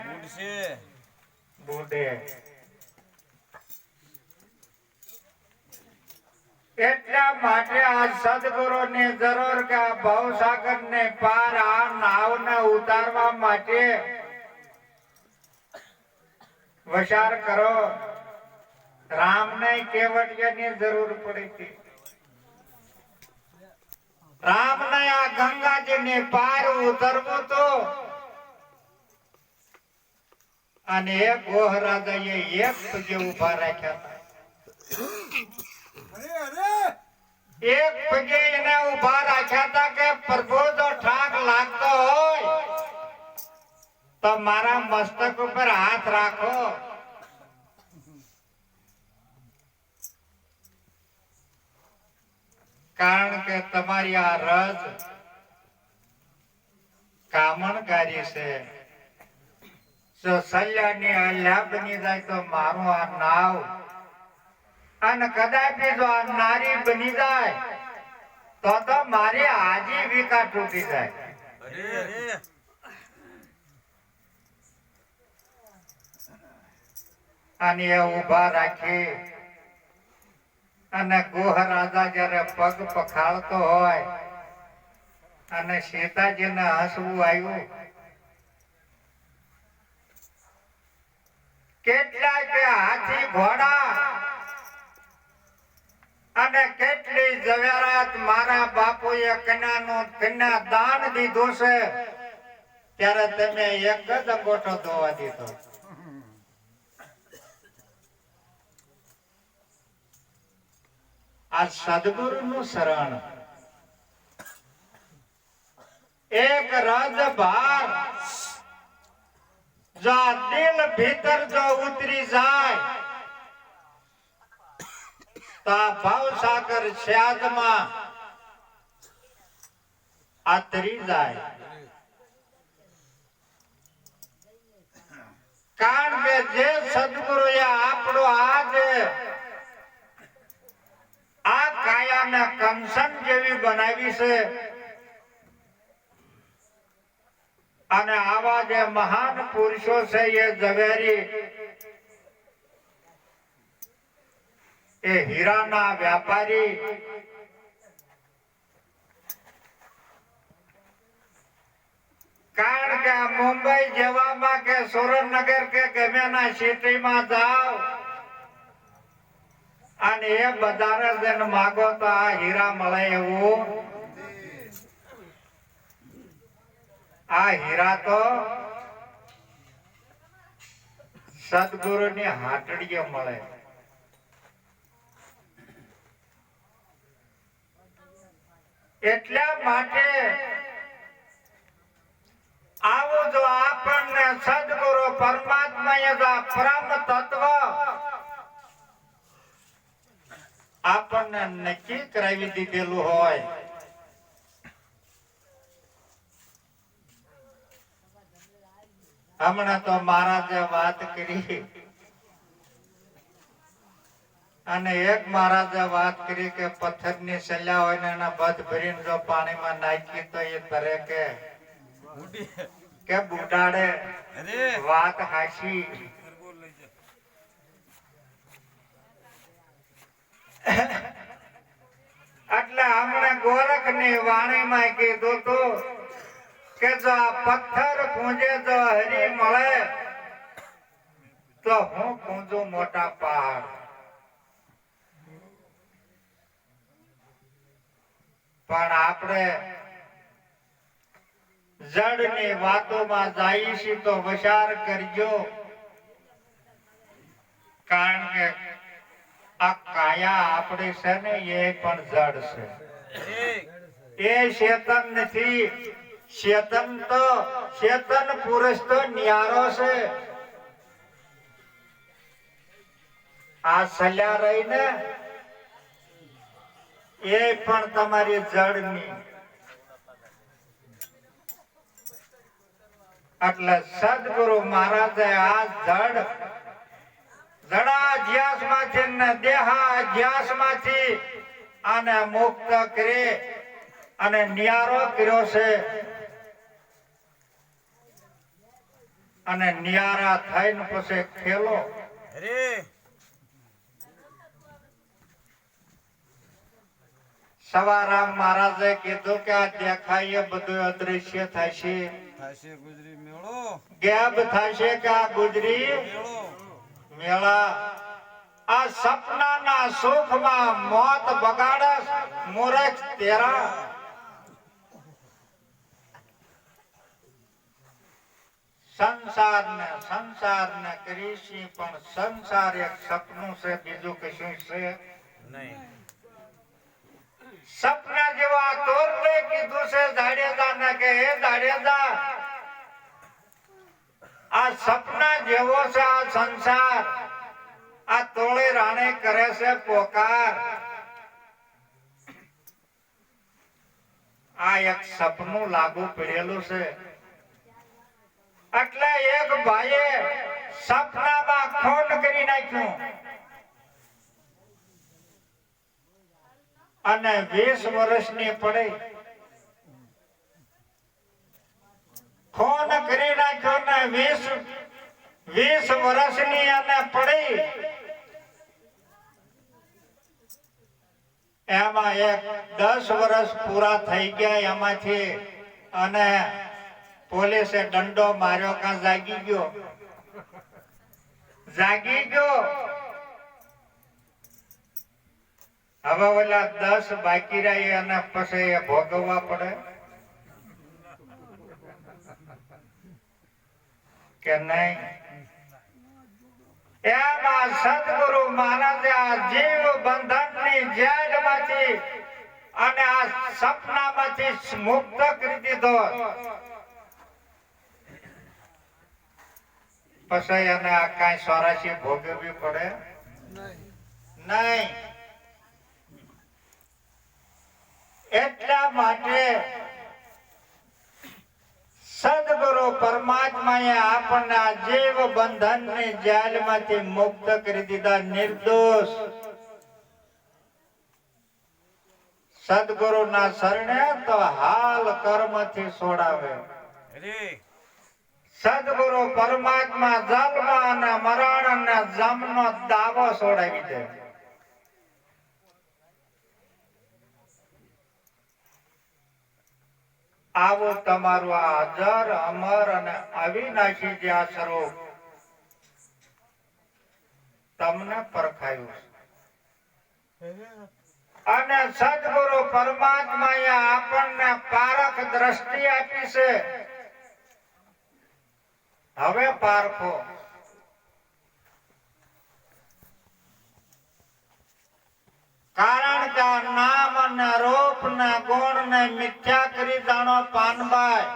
બુડશે બુડે એટલા માટે આ સદગુરુ ની જરૂર કે આ ભવસાગર ને પાર આ નાવ ને ઉતારવા માટે વસાર કરો. રામ ને કેવડિયાની જરૂર પડી હતી. રામ ને આ ગંગાજી ને પાર ઉતરવું તો અને એક એક પગે ઊભા રાખ્યા એક પગે એને ઊભા રાખ્યા હતા કે, પ્રભુ, જો ઠાક લાગતો હોય, તો મારા મસ્તક ઉપર હાથ રાખો. કારણ કે તમારી આ રજ કામણકારી છે. જો સલ્યાની અલ્યા બની જાય તો મારું આ નાવ. અને કદાચ જો આ નારી બની જાય, તો તો મારી આજીવિકા તૂટી જાય. અને એ ઊભા રાખી, અને ગોહ રાજા જયારે પગ પખાળતો હોય, અને સીતાજીને હસવું આવ્યું કેટલાય બે હાથી ઘોડા અને કેટલી જવેરાત મારા બાપુએ કન્યાનું કન્યા દાન દીધું છે, ત્યારે તમે એક જ અંગોઠો ધોવા દીધો. આ સદગુરુ નું શરણ. એક રજ ભાર આ દિલ ભીતર જો ઉતરી જાય. તો આ ભવસાગર સ્યાદમાં આતરી જાય. કારણ કે જે સદગુરુ આપણો આજે આ કાયાને કંસન જેવી બનાવી છે અને આવા જે મહાન પુરુષો છે એ ઝવેરી, એ હીરાના વ્યાપારી, કારણ કે મુંબઈ જેવામાં કે સુરતનગર કે ગમે ના સિટીમાં જાઓ, અને એ બધાને માગો તો આ હીરા મળે એવું આ હીરા તો સદગુરુ ની હાટડીઓ મળે. એટલા માટે આવું જો આપણને સદગુરુ પરમાત્મા પરમ તત્વ આપણને નક્કી કરાવી દીધેલું હોય હમણાં તો મહારાજે વાત કરી. અને એક મહારાજે વાત કરી કે પથ્થરની સલ્યા હોય ને એના બધ ભરીને જો પાણીમાં નાખી તો એ તરે કે કે બુડાડે વાત હાસી એટલે હમણાં ગોરખની વાણી માં કીધું તું કે જો પથ્થર પૂંજે જો હરી મળે તો હું પૂંજો મોટા પહાડ. પણ આપણે જડની વાતોમાં જાઈશી તો વિચાર કરજો. કારણ કે આ કાયા આપણે છે ને એ પણ જડ છે. એ શેતન નથી. ચેતન તો શેતન પુરુષ તો નિયારો છે. આ સલ્યા રહીને એ પણ તમારી જળની. એટલે સદગુરુ મહારાજે આ જડ જડા માંથી ને દેહા અધ્યાસમાંથી આને મુક્ત કરી અને નિયારો કર્યો છે. અને નિયારા થઈને પછી ખેલો. સવારામ મહારાજે કીધું કે આ દેખાય બધું અદ્રશ્ય થશે. થાશે ગુજરી મેળો. ગેબ થશે કે આ ગુજરી મેળા. આ સપનાના સુખમાં મોત બગાડસ મૂર્ખ તેરા. સંસારને સંસારને કરીશી પણ સંસાર એક સપનું છે, બીજું કશું છે નહીં. સપના જેવા તોરને કીધું છે જાડેજાને કે, હે જાડેજા, આ સપના જેવો છે આ સંસાર. આ તોળે રાણે કરે છે પોકાર. આ એક સપનું લાગુ પડેલું છે. એટલે એક ભાઈએ સપનામાં ખોટ કરી નાખ્યું. અને વીસ વર્ષની પડી ખોન કરી નાખ્યો ને વીસ વીસ વર્ષની અને પડી. એમાં એક દસ વર્ષ પૂરા થઈ ગયા એમાંથી અને પોલીસે દંડો માર્યો કા જાગી ગયો? જાગી ગયો. હવે ઓલા દસ બાકી રહી અને પછી એ ભોગવવા પડે. કે નહીં? એમાં સદગુરુ મહારાજે આ જીવ બંધનની જેલમાંથી અને આ સપનામાંથી મુક્ત કરી દીધો. પછી એને કાંઈ સોરાશી ભોગવવી પડે? નહીં. એટલા માટે સદગુરુ પરમાત્માએ આપણને આ જીવ બંધનની જેલમાંથી મુક્ત કરી દીધા નિર્દોષ. સદગુરુના શરણે તો હાલ કર્મથી છોડાવે અરે સદગુરુ પરમાત્મા જલમા અને મરણ અને જમનો દાવો છોડાવી દે. આવો તમારું આ અજર અમર અને અવિનાશી જે આ સ્વરૂપ તમને પરખાયું અને સદગુરુ પરમાત્મા આપણને પારખ દ્રષ્ટિ આપી છે. હવે પારખો. કારણ કે નામ અને રૂપ ને ગુણ ને મિથ્યા કરી જાણો પાનભાઈ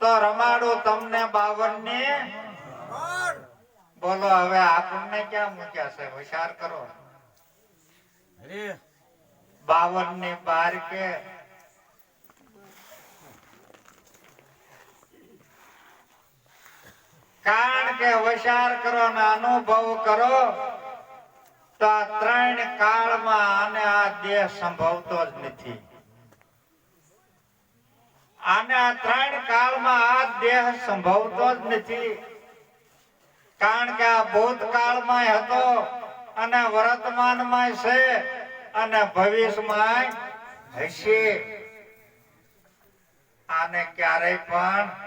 તો રમાડું તમને બાવનની બોલો હવે આપણને ક્યાં મૂક્યા છે? વિચાર કરો. બાવનની બાર કે. કારણ કે વિચાર કરો ને અનુભવ કરો, તો આ ત્રણ કાળમાં આને આ દેહ સંભવતો જ નથી. આને આ ત્રણ કાળમાં આ દેહ સંભવતો જ નથી. કારણ કે આ ભૂતકાળમાં હતો અને વર્તમાનમાં છે અને ભવિષ્યમાં હશે. આને ક્યારેય પણ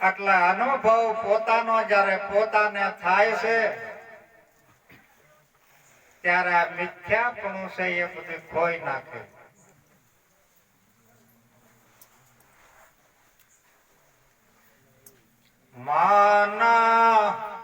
એટલે અનુભવ પોતાનો જ્યારે પોતાને થાય છે, ત્યારે આ મિથ્યાપણું છે એ બધું ખોઈ નાખે. માના